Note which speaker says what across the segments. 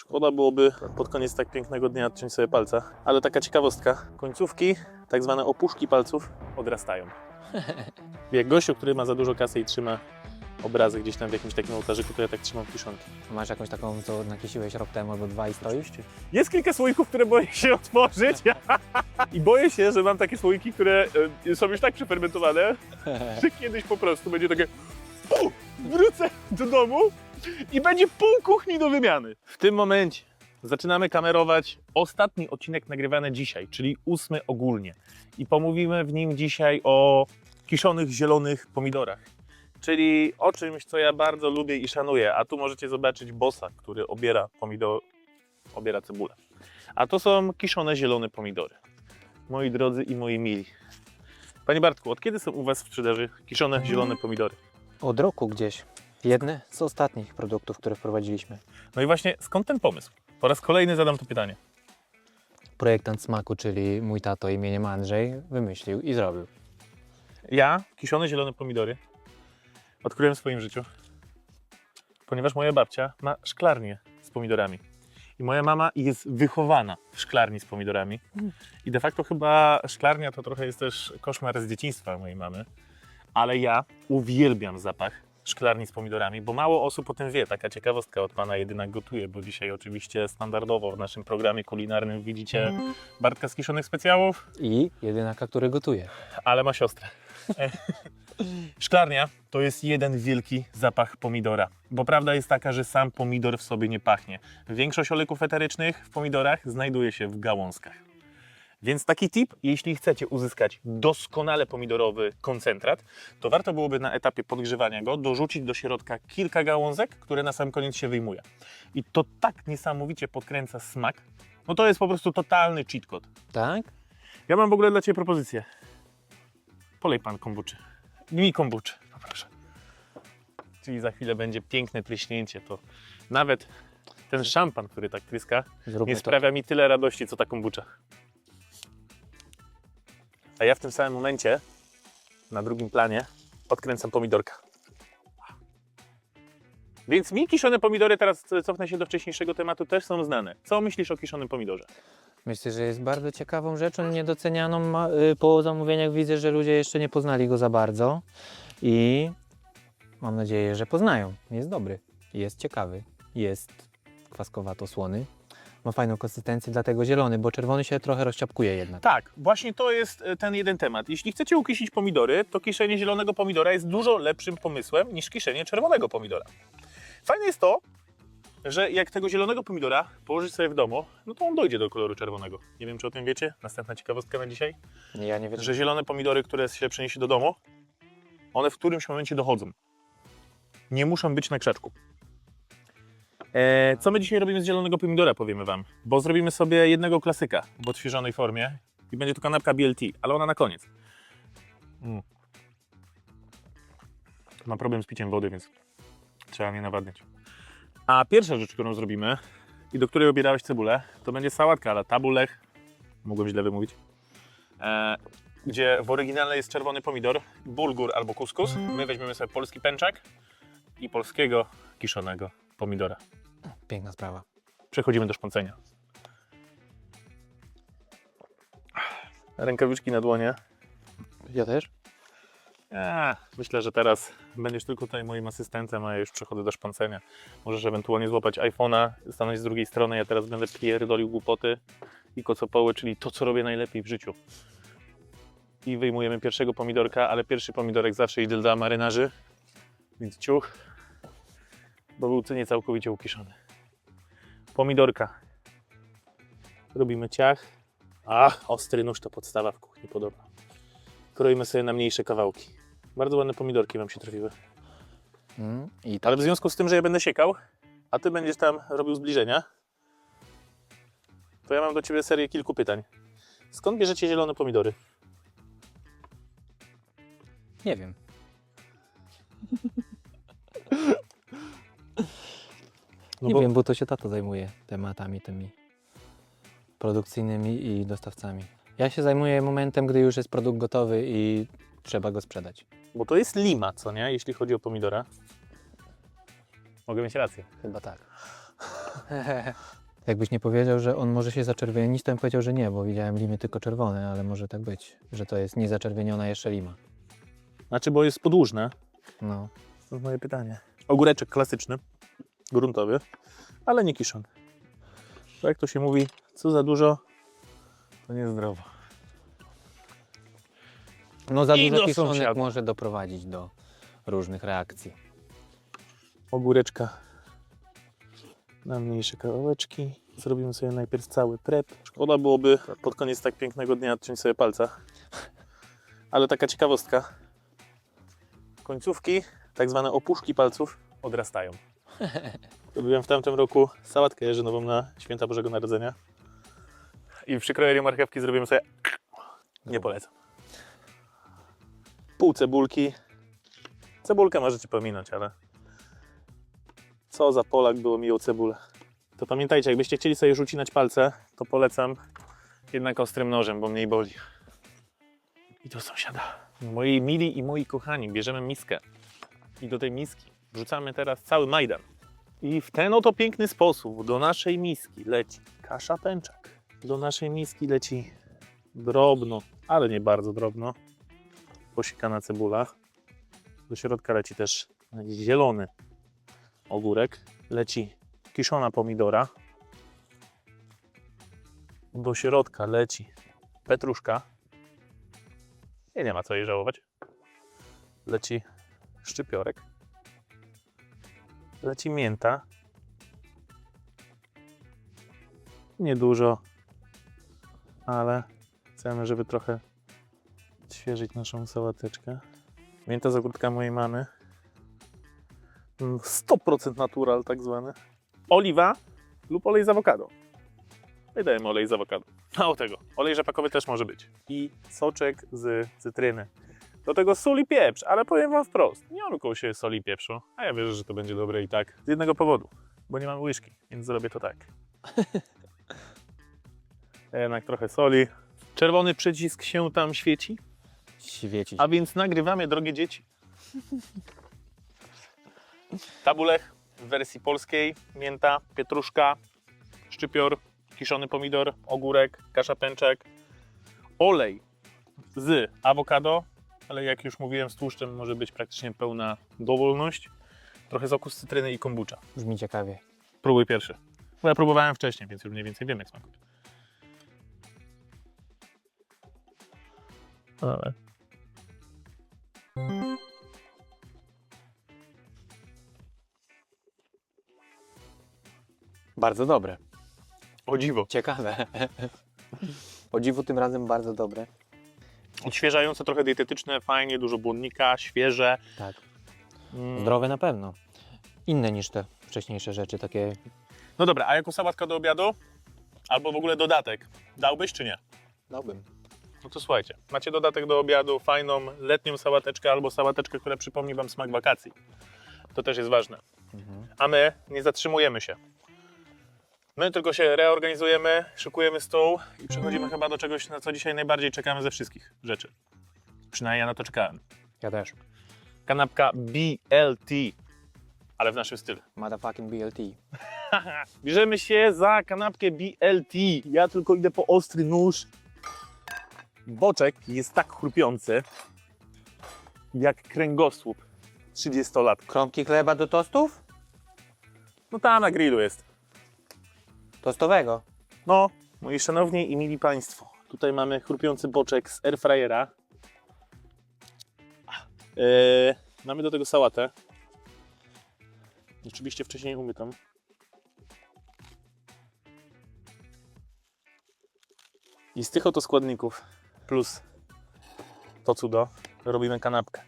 Speaker 1: Szkoda byłoby pod koniec tak pięknego dnia odciąć sobie palca, ale taka ciekawostka. Końcówki, tak zwane opuszki palców, odrastają. Jak gościu, który ma za dużo kasy i trzyma obrazy gdzieś tam w jakimś takim ołtarzyku, to ja tak trzymam kiszonki.
Speaker 2: Masz jakąś taką, co nakisiłeś rok temu albo dwa i stoisz?
Speaker 1: Jest kilka słoików, które boję się otworzyć i boję się, że mam takie słoiki, które e, są już tak przefermentowane, że kiedyś po prostu będzie takie "Pu!" wrócę do domu i będzie pół kuchni do wymiany. W tym momencie zaczynamy kamerować ostatni odcinek nagrywany dzisiaj, czyli ósmy ogólnie. I pomówimy w nim dzisiaj o kiszonych zielonych pomidorach. Czyli o czymś, co ja bardzo lubię i szanuję. A tu możecie zobaczyć bossa, który obiera pomidor, obiera cebulę. A to są kiszone zielone pomidory. Moi drodzy i moi mili. Panie Bartku, od kiedy są u Was w sprzedaży kiszone zielone pomidory?
Speaker 2: Od roku gdzieś. Jedne z ostatnich produktów, które wprowadziliśmy.
Speaker 1: No i właśnie skąd ten pomysł? Po raz kolejny zadam to pytanie.
Speaker 2: Projektant smaku, czyli mój tato imieniem Andrzej, wymyślił i zrobił.
Speaker 1: Ja kiszone zielone pomidory odkryłem w swoim życiu, ponieważ moja babcia ma szklarnię z pomidorami. I moja mama jest wychowana w szklarni z pomidorami. I de facto chyba szklarnia to trochę jest też koszmar z dzieciństwa mojej mamy. Ale ja uwielbiam zapach szklarni z pomidorami, bo mało osób o tym wie. Taka ciekawostka od pana jedyna gotuje, bo dzisiaj oczywiście standardowo w naszym programie kulinarnym widzicie Bartka z kiszonych specjałów,
Speaker 2: I jedynaka, który gotuje.
Speaker 1: ale ma siostrę. Szklarnia to jest jeden wielki zapach pomidora, bo prawda jest taka, że sam pomidor w sobie nie pachnie. Większość oleków eterycznych w pomidorach znajduje się w gałązkach. Więc taki tip, jeśli chcecie uzyskać doskonale pomidorowy koncentrat, to warto byłoby na etapie podgrzewania go dorzucić do środka kilka gałązek, które na sam koniec się wyjmuje. I to tak niesamowicie podkręca smak, no to jest po prostu totalny cheat code.
Speaker 2: Tak?
Speaker 1: Ja mam w ogóle dla Ciebie propozycję. Polej Pan kombuczy. Mi kombuczy, poproszę. Czyli za chwilę będzie piękne tryśnięcie, to nawet ten szampan, który tak tryska,
Speaker 2: Zróbmy
Speaker 1: nie
Speaker 2: to.
Speaker 1: sprawia mi tyle radości, co ta kombucza. A ja w tym samym momencie, na drugim planie, odkręcam pomidorka. Więc mi kiszone pomidory, teraz cofnę się do wcześniejszego tematu, też są znane. Co myślisz o kiszonym pomidorze?
Speaker 2: Myślę, że jest bardzo ciekawą rzeczą, niedocenianą. Y, Po zamówieniach widzę, że ludzie jeszcze nie poznali go za bardzo i mam nadzieję, że poznają. Jest dobry, jest ciekawy, jest kwaskowato-słony. Ma fajną konsystencję, dlatego zielony, bo czerwony się trochę rozciapkuje jednak.
Speaker 1: Tak, właśnie to jest e, ten jeden temat. Jeśli chcecie ukisić pomidory, to kiszenie zielonego pomidora jest dużo lepszym pomysłem niż kiszenie czerwonego pomidora. Fajne jest to, że jak tego zielonego pomidora położyć sobie w domu, no to on dojdzie do koloru czerwonego. Nie wiem, czy o tym wiecie. Następna ciekawostka na dzisiaj.
Speaker 2: Ja nie wiem.
Speaker 1: Że zielone pomidory, które się przeniesie do domu, one w którymś momencie dochodzą. Nie muszą być na krzaczku. E, co my dzisiaj robimy z zielonego pomidora, powiemy Wam. Bo zrobimy sobie jednego klasyka w odświeżonej formie i będzie to kanapka BLT, ale ona na koniec. Mm. Mam problem z piciem wody, więc trzeba mnie nawadniać. A pierwsza rzecz, którą zrobimy i do której obierałeś cebulę, to będzie sałatka ala tabulech. Mogłem źle wymówić. E, gdzie w oryginale jest czerwony pomidor, bulgur albo kuskus. My weźmiemy sobie polski pęczak i polskiego kiszonego pomidora.
Speaker 2: Piękna sprawa.
Speaker 1: Przechodzimy do szpącenia. Rękawiczki na dłonie.
Speaker 2: Ja też?
Speaker 1: Eee, myślę, że teraz będziesz tylko tutaj moim asystentem, a ja już przechodzę do szpącenia. Możesz ewentualnie złapać iPhone'a, stanąć z drugiej strony, ja teraz będę pierdolił głupoty i kocopoły, czyli to, co robię najlepiej w życiu. I wyjmujemy pierwszego pomidorka, ale pierwszy pomidorek zawsze idzie dla marynarzy, więc ciuch, bo był nie całkowicie ukiszony. Pomidorka. Robimy ciach. A, ostry nóż to podstawa w kuchni, podoba kroimy sobie na mniejsze kawałki. Bardzo ładne pomidorki Wam się trafiły.
Speaker 2: Mm, I tak.
Speaker 1: Ale w związku z tym, że ja będę siekał, a Ty będziesz tam robił zbliżenia, to ja mam do Ciebie serię kilku pytań. Skąd bierzecie zielone pomidory?
Speaker 2: Nie wiem.
Speaker 1: No
Speaker 2: nie
Speaker 1: bo-
Speaker 2: wiem, bo to się tato zajmuje tematami tymi produkcyjnymi i dostawcami. Ja się zajmuję momentem, gdy już jest produkt gotowy i trzeba go sprzedać.
Speaker 1: Bo to jest lima, co nie? Jeśli chodzi o pomidora. Mogę mieć rację.
Speaker 2: Chyba tak. Jakbyś nie powiedział, że on może się zaczerwienić, to bym powiedział, że nie, bo widziałem limy tylko czerwone, ale może tak być, że to jest niezaczerwieniona jeszcze lima.
Speaker 1: Znaczy, bo jest podłużne.
Speaker 2: No.
Speaker 1: To jest moje pytanie. Ogóreczek klasyczny, gruntowy, ale nie kiszony. Bo jak to się mówi, co za dużo, to niezdrowo.
Speaker 2: No za
Speaker 1: I
Speaker 2: dużo
Speaker 1: do
Speaker 2: kiszonek
Speaker 1: sąsiada.
Speaker 2: może doprowadzić do różnych reakcji.
Speaker 1: Ogóreczka na mniejsze kawałeczki. Zrobimy sobie najpierw cały prep. Szkoda byłoby pod koniec tak pięknego dnia odciąć sobie palca. Ale taka ciekawostka. Końcówki, tak zwane opuszki palców, odrastają. Robiłem w tamtym roku sałatkę jeżynową na święta Bożego Narodzenia. I przy krojeniu marchewki zrobimy sobie... Nie polecam. Pół cebulki. Cebulkę możecie pominąć, ale co za Polak było miło cebulę. To pamiętajcie, jakbyście chcieli sobie już ucinać palce, to polecam jednak ostrym nożem, bo mniej boli. I do sąsiada. Moi mili i moi kochani, bierzemy miskę. I do tej miski wrzucamy teraz cały majdan. I w ten oto piękny sposób do naszej miski leci kasza pęczak. Do naszej miski leci drobno, ale nie bardzo drobno, posikana cebula. Do środka leci też zielony ogórek, leci kiszona pomidora. Do środka leci petruszka. I nie ma co jej żałować. Leci szczypiorek. Leci mięta. Niedużo, ale chcemy, żeby trochę odświeżyć naszą sałateczkę. Mięta z ogórka mojej mamy. 100% natural tak zwany. Oliwa lub olej z awokado. My dajemy olej z awokado. Mało tego, olej rzepakowy też może być. I soczek z cytryny. Do tego sól i pieprz, ale powiem Wam wprost, nie mam koło siebie soli i pieprzu, a ja wierzę, że to będzie dobre i tak. Z jednego powodu, bo nie mam łyżki, więc zrobię to tak. Jednak trochę soli. Czerwony przycisk się tam świeci,
Speaker 2: Świeci.
Speaker 1: a więc nagrywamy, drogie dzieci. Tabulech w wersji polskiej, mięta, pietruszka, szczypior, kiszony pomidor, ogórek, kasza pęczek, olej z awokado, ale jak już mówiłem z tłuszczem może być praktycznie pełna dowolność, trochę soku z cytryny i kombucha.
Speaker 2: Brzmi ciekawie.
Speaker 1: Próbuj pierwszy. Bo ja próbowałem wcześniej, więc już mniej więcej wiem jak smakuje. Ale...
Speaker 2: Bardzo dobre.
Speaker 1: O dziwo.
Speaker 2: Ciekawe. o dziwo tym razem bardzo dobre.
Speaker 1: Odświeżające, trochę dietetyczne, fajnie, dużo błonnika, świeże.
Speaker 2: Tak.
Speaker 1: Mm.
Speaker 2: Zdrowe na pewno. Inne niż te wcześniejsze rzeczy, takie
Speaker 1: No dobra, a jako sałatka do obiadu? Albo w ogóle dodatek, dałbyś czy nie?
Speaker 2: dałbym.
Speaker 1: No to słuchajcie, macie dodatek do obiadu, fajną letnią sałateczkę albo sałateczkę, która przypomni Wam smak wakacji. To też jest ważne.
Speaker 2: Mhm.
Speaker 1: A my nie zatrzymujemy się. My tylko się reorganizujemy, szykujemy stół i przechodzimy chyba do czegoś, na co dzisiaj najbardziej czekamy ze wszystkich rzeczy. Przynajmniej ja na to czekałem.
Speaker 2: Ja też.
Speaker 1: Kanapka BLT, ale w naszym stylu.
Speaker 2: Motherfucking BLT.
Speaker 1: Bierzemy się za kanapkę BLT. Ja tylko idę po ostry nóż. Boczek jest tak chrupiący, jak kręgosłup 30 lat.
Speaker 2: Kromki chleba do tostów?
Speaker 1: No tam na grillu jest.
Speaker 2: Tostowego.
Speaker 1: No, moi szanowni i mili Państwo, tutaj mamy chrupiący boczek z airfryera. Eee, mamy do tego sałatę. Oczywiście wcześniej umytą. I z tych oto składników plus to cudo robimy kanapkę.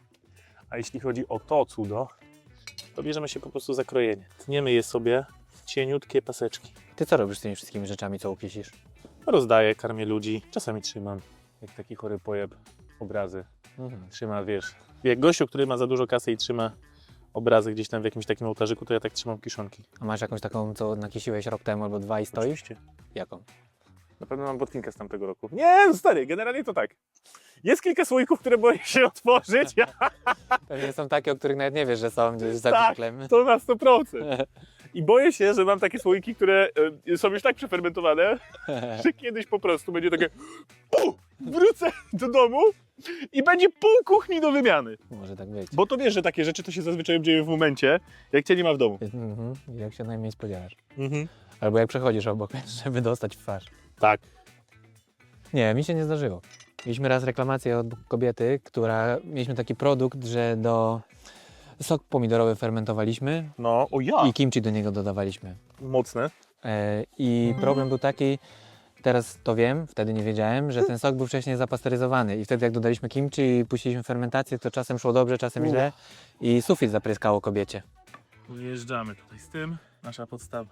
Speaker 1: A jeśli chodzi o to cudo, to bierzemy się po prostu za krojenie. Tniemy je sobie w cieniutkie paseczki.
Speaker 2: Ty co robisz z tymi wszystkimi rzeczami, co ukisisz?
Speaker 1: Rozdaję, karmię ludzi, czasami trzymam. Jak taki chory pojeb, obrazy.
Speaker 2: Mhm.
Speaker 1: Trzyma, wiesz. Jak gościu, który ma za dużo kasy i trzyma obrazy gdzieś tam w jakimś takim ołtarzyku, to ja tak trzymam kiszonki.
Speaker 2: A masz jakąś taką, co nakisiłeś rok temu albo dwa i stoisz?
Speaker 1: Oczywiście.
Speaker 2: Jaką?
Speaker 1: Na pewno mam botkinkę z tamtego roku. Nie, no stary, generalnie to tak. Jest kilka słoików, które boję się otworzyć,
Speaker 2: Pewnie są takie, o których nawet nie wiesz, że są gdzieś za
Speaker 1: Tak.
Speaker 2: biklem.
Speaker 1: to na 100%. I boję się, że mam takie słoiki, które e, są już tak przefermentowane, że kiedyś po prostu będzie takie "Pu! wrócę do domu i będzie pół kuchni do wymiany.
Speaker 2: Może tak być.
Speaker 1: Bo to wiesz, że takie rzeczy to się zazwyczaj dzieje w momencie, jak cię nie ma w domu.
Speaker 2: Mhm. Jak się najmniej spodziewasz.
Speaker 1: Mhm.
Speaker 2: Albo jak przechodzisz obok, żeby dostać w twarz.
Speaker 1: Tak.
Speaker 2: Nie, mi się nie zdarzyło. Mieliśmy raz reklamację od kobiety, która... Mieliśmy taki produkt, że do... Sok pomidorowy fermentowaliśmy
Speaker 1: No, o ja.
Speaker 2: i kimchi do niego dodawaliśmy.
Speaker 1: Mocne.
Speaker 2: E, I problem był taki, teraz to wiem, wtedy nie wiedziałem, że ten sok był wcześniej zapasteryzowany i wtedy jak dodaliśmy kimchi i puściliśmy fermentację, to czasem szło dobrze, czasem źle i sufit zapryskało kobiecie.
Speaker 1: Wyjeżdżamy tutaj z tym. Nasza podstawa.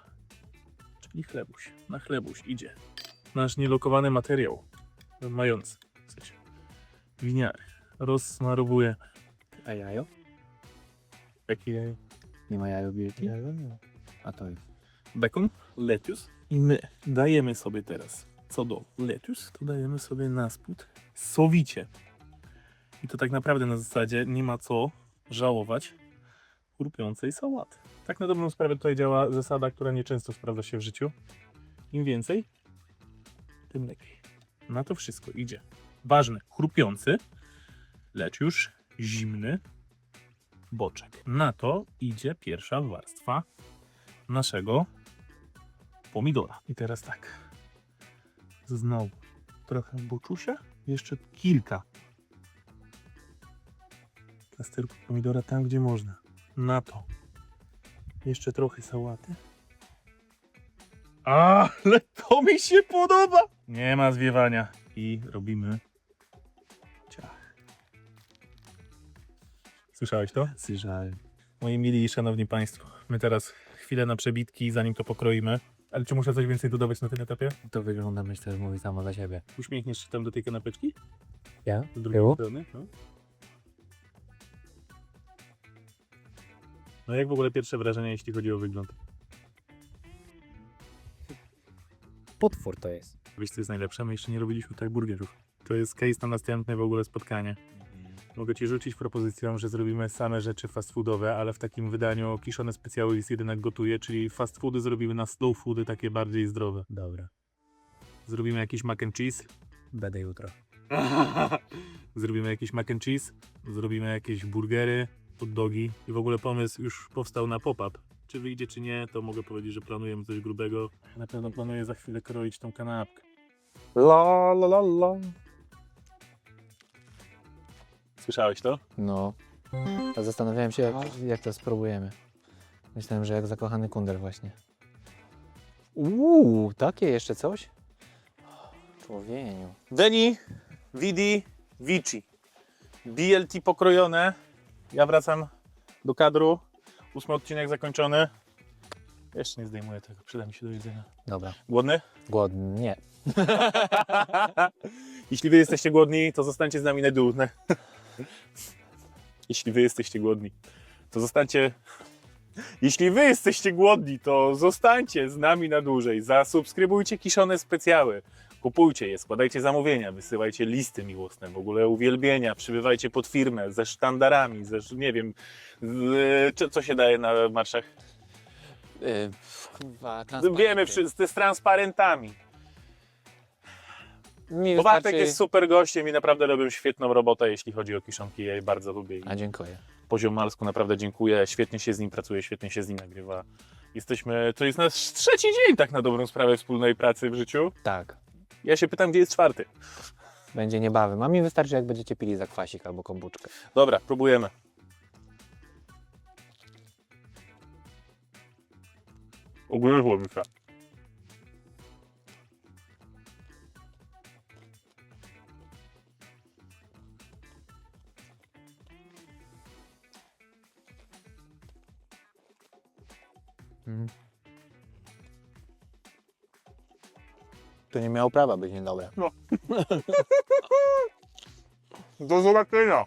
Speaker 1: Czyli chlebuś. Na chlebuś idzie. Nasz nielokowany materiał. Mający. W sensie. Winiary. Rozsmarowuje.
Speaker 2: A jajo?
Speaker 1: Jajo?
Speaker 2: Nie ma jajo wielki? A to jest.
Speaker 1: Bacon, lettuce. I my dajemy sobie teraz, co do lettuce, to dajemy sobie na spód sowicie. I to tak naprawdę na zasadzie nie ma co żałować chrupiącej sałaty. Tak na dobrą sprawę tutaj działa zasada, która nieczęsto sprawdza się w życiu. Im więcej, tym lepiej. Na to wszystko idzie. Ważne, chrupiący, lecz już zimny boczek. Na to idzie pierwsza warstwa naszego pomidora. I teraz tak. Znowu trochę boczusia, jeszcze kilka plasterków pomidora tam, gdzie można. Na to jeszcze trochę sałaty. Ale to mi się podoba! Nie ma zwiewania. I robimy Słyszałeś to?
Speaker 2: Słyszałem.
Speaker 1: Moi mili i szanowni państwo, my teraz chwilę na przebitki, zanim to pokroimy. Ale czy muszę coś więcej dodawać na tym etapie?
Speaker 2: To wygląda, myślę, że mówi samo za siebie.
Speaker 1: Uśmiechniesz się tam do tej kanapeczki?
Speaker 2: Ja?
Speaker 1: Z drugiej
Speaker 2: Było?
Speaker 1: strony? No. no jak w ogóle pierwsze wrażenia, jeśli chodzi o wygląd?
Speaker 2: Potwór to jest.
Speaker 1: Wiesz co jest najlepsze? My jeszcze nie robiliśmy tak burgerów. To jest case na następne w ogóle spotkanie. Mogę Ci rzucić propozycją, że zrobimy same rzeczy fast foodowe, ale w takim wydaniu kiszone specjały jest jednak gotuje, czyli fast foody zrobimy na slow foody, takie bardziej zdrowe.
Speaker 2: Dobra.
Speaker 1: Zrobimy jakiś mac and cheese.
Speaker 2: Będę jutro.
Speaker 1: Zrobimy jakiś mac and cheese, zrobimy jakieś burgery, hot dogi i w ogóle pomysł już powstał na pop-up. Czy wyjdzie, czy nie, to mogę powiedzieć, że planujemy coś grubego. Na pewno planuję za chwilę kroić tą kanapkę. La la la la. Słyszałeś to?
Speaker 2: No. A zastanawiałem się, jak, jak to spróbujemy. Myślałem, że jak zakochany kundel właśnie. Uuu, takie jeszcze coś? Człowieniu.
Speaker 1: Deni, Vidi, Vici. BLT pokrojone. Ja wracam do kadru. Ósmy odcinek zakończony. Jeszcze nie zdejmuję tego, przyda mi się do jedzenia.
Speaker 2: Dobra.
Speaker 1: Głodny?
Speaker 2: Głodny. Nie.
Speaker 1: Jeśli wy jesteście głodni, to zostańcie z nami na dół. Jeśli wy jesteście głodni, to zostańcie. Jeśli wy jesteście głodni, to zostańcie z nami na dłużej. Zasubskrybujcie kiszone specjały. Kupujcie je, składajcie zamówienia, wysyłajcie listy miłosne, w ogóle uwielbienia, przybywajcie pod firmę ze sztandarami, ze, nie wiem, z, co się daje na marszach.
Speaker 2: Yy, kurwa,
Speaker 1: Wiemy wszyscy, z transparentami.
Speaker 2: Mi
Speaker 1: Bo Bartek
Speaker 2: wystarczy...
Speaker 1: jest super gościem i naprawdę robią świetną robotę, jeśli chodzi o kiszonki. Ja je bardzo lubię. I
Speaker 2: A dziękuję.
Speaker 1: poziom malsku naprawdę dziękuję. Świetnie się z nim pracuje, świetnie się z nim nagrywa. Jesteśmy, to jest nasz trzeci dzień tak na dobrą sprawę wspólnej pracy w życiu.
Speaker 2: Tak.
Speaker 1: Ja się pytam, gdzie jest czwarty.
Speaker 2: Będzie niebawem. A mi wystarczy, jak będziecie pili za kwasik albo kombuczkę.
Speaker 1: Dobra, próbujemy. Ugryzło mi się.
Speaker 2: Nie miało prawa być niedobre.
Speaker 1: Do zobaczenia.